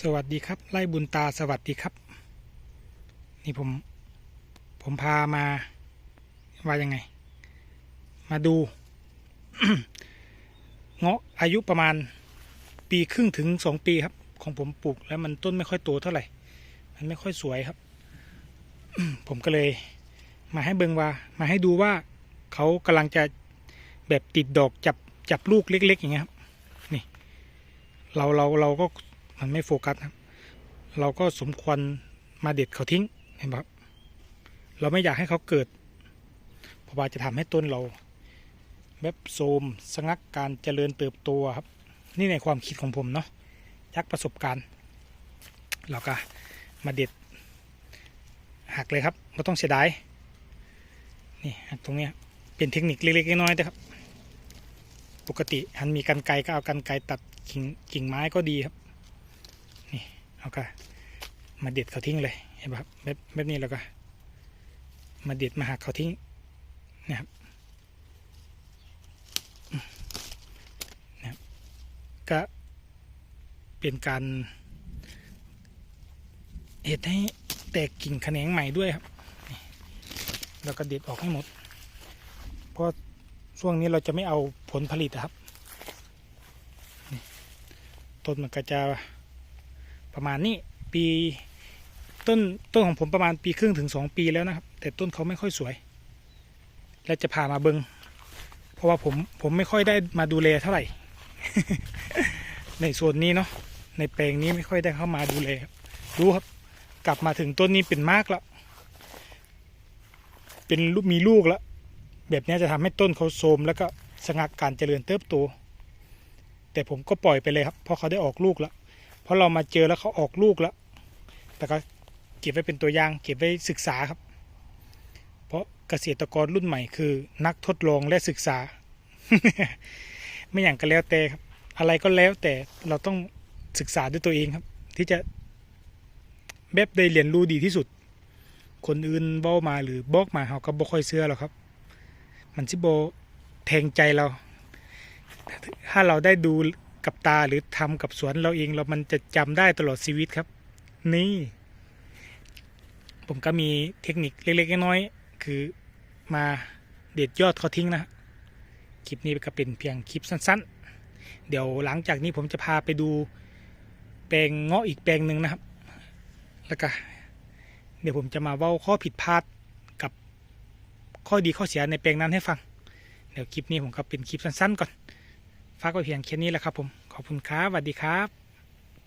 สวัสดีครับ ไล่บุญตาสวัสดีครับ นี่ผม ผมพามา ว่ายังไง มาดู เงาะอายุประมาณปีครึ่งถึงสองปีครับ ของผมปลูกแล้วมันต้นไม่ค่อยโตเท่าไหร่ มันไม่ค่อยสวยครับ ผมก็เลย มาให้เบิงว่า มาให้ดูว่าเขากำลังจะแบบติดดอกจับจับลูกเล็ก ๆ อย่างเงี้ยครับ นี่ เราเราเราก็ มันไม่โฟกัสครับ เราก็สมควรมาเด็ดเขาทิ้งเห็นไหมครับ เราไม่อยากให้เขาเกิดเพราะว่าจะทำให้ต้นเราแบบโทรมสงักการเจริญเติบโตครับ นี่ในความคิดของผมเนาะจากประสบการณ์ เราก็มาเด็ดหักเลยครับไม่ต้องเสียดายนี่หักตรงเนี้ยเป็นเทคนิคเล็กๆน้อยๆนะครับ ปกติหันมีกันไกรก็เอากันไกรตัดกิ่งกิ่งไม้ก็ดีครับ เอาก็มาเด็ดเขาทิ้งเลยเห็นปะครับแบบแบบนี้แล้วก็ มาเด็ดมาหักเขาทิ้งนะครับนะครับ ก็เป็นการเห็ดให้แตกกิ่งแขนงใหม่ด้วยครับแล้วก็เด็ดออกให้หมด เพราะช่วงนี้เราจะไม่เอาผลผลิตครับ ต้นมันก็จะ ประมาณนี้ปีต้นต้นของผมประมาณปีครึ่งถึงสองปีแล้วนะครับ แต่ต้นเขาไม่ค่อยสวย และจะพามาเบิงเพราะว่าผมผมไม่ค่อยได้มาดูแลเท่าไหร่ ในส่วนนี้เนาะในแปลงนี้ไม่ค่อยได้เข้ามาดูแลครับดูครับ กลับมาถึงต้นนี้เป็นมากแล้วเป็นลูกมีลูกแล้วแบบนี้จะทำให้ต้นเขาโทมแล้วก็สงักการเจริญเติบโตแต่ผมก็ปล่อยไปเลยครับเพราะเขาได้ออกลูกแล้ว เพราะเรามาเจอแล้วเขาออกลูกแล้ว แต่ก็เก็บไว้เป็นตัวอย่าง เก็บไว้ศึกษาครับ เพราะเกษตรกรรุ่นใหม่คือ นักทดลองและศึกษา ไม่อย่างก็แล้วแต่ครับ อะไรก็แล้วแต่เราต้องศึกษาด้วยตัวเองครับ ที่จะแบบได้เรียนรู้ดีที่สุด คนอื่นเบ้ามาหรือบอกมาเขาก็บ่ค่อยเชื่อหรอกครับ มันสิโบแทงใจเรา ถ้าเราได้ดู กับตาหรือทำกับสวนเราเองเรามันจะจำได้ตลอดชีวิตครับ นี่ ผมก็มีเทคนิคเล็กๆน้อยๆคือมาเด็ดยอดเขาทิ้งนะคลิปนี้ก็เป็นเพียงคลิปสั้น ๆ เดี๋ยวหลังจากนี้ผมจะพาไปดูแปลงเงาะอีกแปลงหนึ่งนะครับ แล้วก็เดี๋ยวผมจะมาเว้าข้อผิดพลาดกับข้อดีข้อเสียในแปลงนั้นให้ฟัง เดี๋ยวคลิปนี้ผมก็เป็นคลิปสั้นๆก่อนากไว้เพียงแค่นี้แหละครับผม ขอบคุณครับสวัสดีครับ